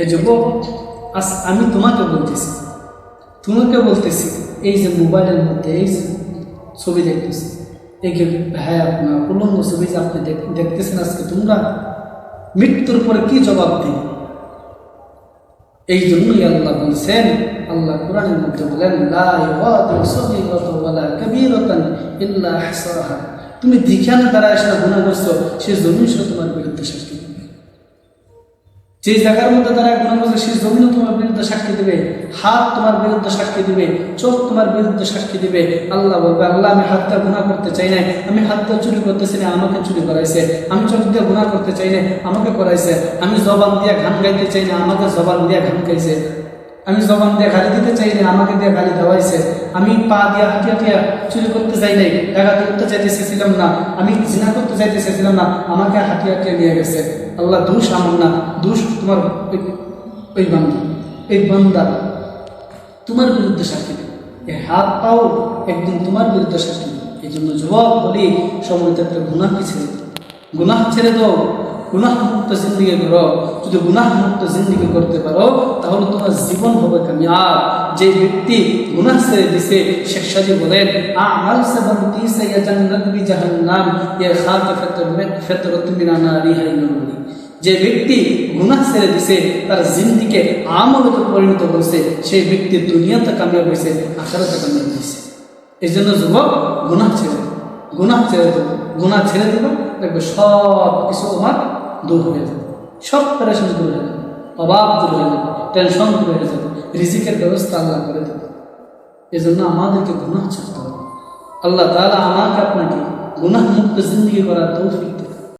হে যুবক, আজ আমি তোমাকে বলতেছি। তোমাকে বলতেছি, এই যে মোবাইলের মধ্যে এই ছবি দেখতেছি এই হ্যাঁ আপনার উলঙ্গ ছবি যে আপনি দেখ- দেখতেছেন আজকে তোমরা, মৃত্যুর পরে কি জবাব দিবে? এই জন্যই আল্লাহ বলছেন, আল্লাহ কোরআনের মধ্যে বলেন তুমি যেখানে দ্বারা এসে গুণা করছ সে জমিন সে তোমার বিরুদ্ধে দেবে যে জায়গার মধ্যে তারা গুণা করছে সে জমিনও তোমার বিরুদ্ধে সাক্ষী দেবে, হাত তোমার বিরুদ্ধে সাক্ষী দিবে, চোখ তোমার বিরুদ্ধে সাক্ষী দিবে। আল্লাহ বলবে, আল্লাহ, আমি হাতটা গুণা করতে চাই নাই, আমি হাতটা চুরি করতেছি না আমাকে চুরি করাইছে। আমি চোখ দিয়ে গুণা করতে চাই নাই, আমাকে করাইছে। আমি জবান দিয়ে ঘাম গাইতে চাই না আমাকে জবান দিয়ে ঘাম গাইছে আমি জবান দিয়ে গালি দিতে চাই না আমাকে দিয়ে গালি দেওয়াইছে। আমি পা দিয়ে হাঁটিয়া হাঁটিয়া চুরি করতে চাই নাই ডাকাতি করতে চাইতে চেয়েছিলাম না, আমি জিনা করতে চাইতে চেয়েছিলাম না, আমাকে হাঁটিয়ে হাঁটিয়ে নিয়ে গেছে। আল্লাহ দোষ আমার না, দোষ তোমার ওই- বান্দা, এই বান্দা। তোমার বিরুদ্ধে সাক্ষী এই হাত পাও, একদিন তোমার বিরুদ্ধে সাক্ষী এই জন্য যুবক বলি সময় গুণাকে ছেড়ে গুনাহ ছেড়ে দাও। গুনাহ মুক্ত জিন্দিগি করো যদি গুনাহ মুক্ত জিন্দিগি করতে পারো, তাহলে তোমার জীবন হবে কামিয়াব। যে ব্যক্তি গুনাহ ছেড়ে দিছে শেখ সাজি বলেন আমাল সাবান্তি সাইয়া জান্নাত বি জাহান্নাম, ইয়া খাফাতাতু ফিতরাতু মিনা নারি হাইনুরি যে ব্যক্তি গুনাহ ছেড়ে দিছে, তার জিন্দিকে আমলতে পরিণত করছে, সেই ব্যক্তি দুনিয়াতে কামিয়াব হয়েছে, আখারাতে কামিয়াব হয়েছে। এই জন্য যুবক, গুনাহ ছেড়ে গুনাহ ছেড়ে দেবে গুনাহ ছেড়ে দেবে, দেখবে সব কিছু তোমার দূর হয়ে যাবে। সব প্যারেশন দূর হয়ে যাবে। অভাব দূর হয়ে যাবে। টেনশন দূর হয়ে যাবে। রিজিকের ব্যবস্থা আল্লাহ করে দেবে। এই জন্য আমাদেরকে গুনাহ ছাড়তে হবে। আল্লাহ তাহলে আমাকে আপনাকে গুনাহ মুক্ত জিন্দগি করার তৌফিক